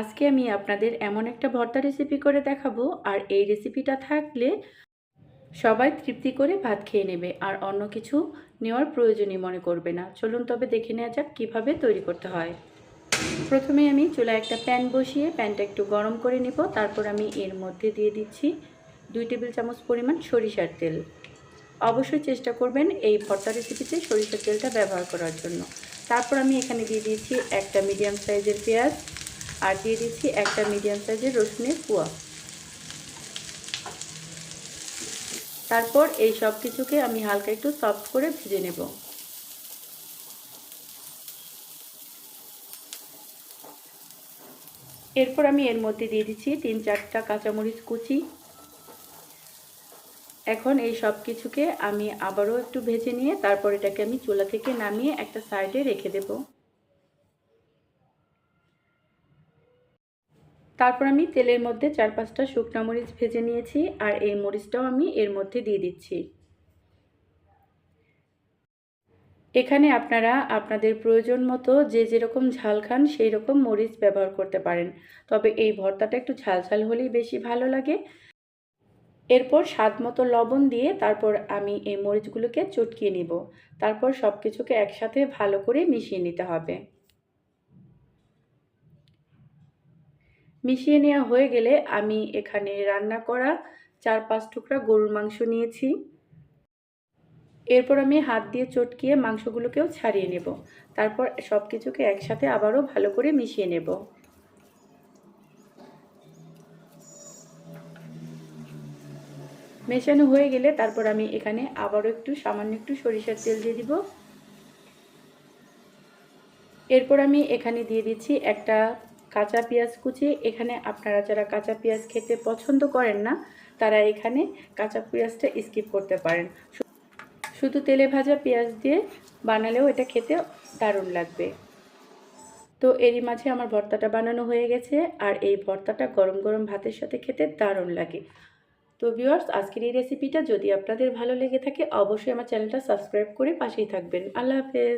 আজকে আমি আপনাদের এমন একটা ভর্তা রেসিপি করে দেখাবো, আর এই রেসিপিটা থাকলে সবাই তৃপ্তি করে ভাত খেয়ে নেবে, আর অন্য কিছু নেওয়ার প্রয়োজনই মনে করবে না। চলুন তবে দেখে নেওয়া যাক কীভাবে তৈরি করতে হয়। প্রথমে আমি চুলায় একটা প্যান বসিয়ে প্যানটা একটু গরম করে নেব, তারপর আমি এর মধ্যে দিয়ে দিচ্ছি দুই টেবিল চামচ পরিমাণ সরিষার তেল। অবশ্যই চেষ্টা করবেন এই ভর্তা রেসিপিতে সরিষার তেলটা ব্যবহার করার জন্য। তারপর আমি এখানে দিয়ে দিয়েছি একটা মিডিয়াম সাইজের পেঁয়াজ আর দিয়ে দিচ্ছি একটা মিডিয়াম সাইজের রসুনের কুয়া তারপর এই সব কিছুকে আমি হালকা একটু সফট করে ভেজে নেব। এরপর আমি এর মধ্যে দিয়ে দিচ্ছি তিন চারটা কাঁচামরিচ কুচি। এখন এই সব কিছুকে আমি আবারও একটু ভেজে নিয়ে তারপর এটাকে আমি চুলা থেকে নামিয়ে একটা সাইডে রেখে দেব। তারপর আমি তেলের মধ্যে চার পাঁচটা শুকনো মরিচ ভেজে নিয়েছি আর এই মরিচটাও আমি এর মধ্যে দিয়ে দিচ্ছি। এখানে আপনারা আপনাদের প্রয়োজন মতো যে যেরকম ঝাল খান সেই রকম মরিচ ব্যবহার করতে পারেন। তবে এই ভর্তাটা একটু ঝাল ঝাল হলেই বেশি ভালো লাগে। এরপর স্বাদ মতো লবণ দিয়ে তারপর আমি এই মরিচগুলোকে চটকিয়ে নিব। তারপর সব কিছুকে একসাথে ভালো করে মিশিয়ে নিতে হবে। মিশিয়ে নেওয়া হয়ে গেলে আমি এখানে রান্না করা চার পাঁচ টুকরা গরুর মাংস নিয়েছি। এরপর আমি হাত দিয়ে চটকিয়ে মাংসগুলোকেও ছাড়িয়ে নেব। তারপর সব কিছুকে একসাথে আবারও ভালো করে মিশিয়ে নেব। মেশানো হয়ে গেলে তারপর আমি এখানে আবারও একটু সামান্য একটু সরিষার তেল দিয়ে দিব। এরপর আমি এখানে দিয়ে দিচ্ছি একটা কাঁচা পেঁয়াজ কুচি, এখানে আপনারা যারা কাঁচা পেঁয়াজ খেতে পছন্দ করেন না, তারা এখানে কাঁচা পেঁয়াজটা স্কিপ করতে পারেন। শুধু তেলে ভাজা পেঁয়াজ দিয়ে বানালেও এটা খেতে দারুণ লাগবে। তো এরই মাঝে আমার ভর্তাটা বানানো হয়ে গেছে, আর এই ভর্তাটা গরম গরম ভাতের সাথে খেতে দারুণ লাগে। তো ভিউয়ার্স আজকের এই রেসিপিটা যদি আপনাদের ভালো লেগে থাকে, অবশ্যই আমার চ্যানেলটা সাবস্ক্রাইব করে পাশেই থাকবেন। আল্লাহ হাফেজ।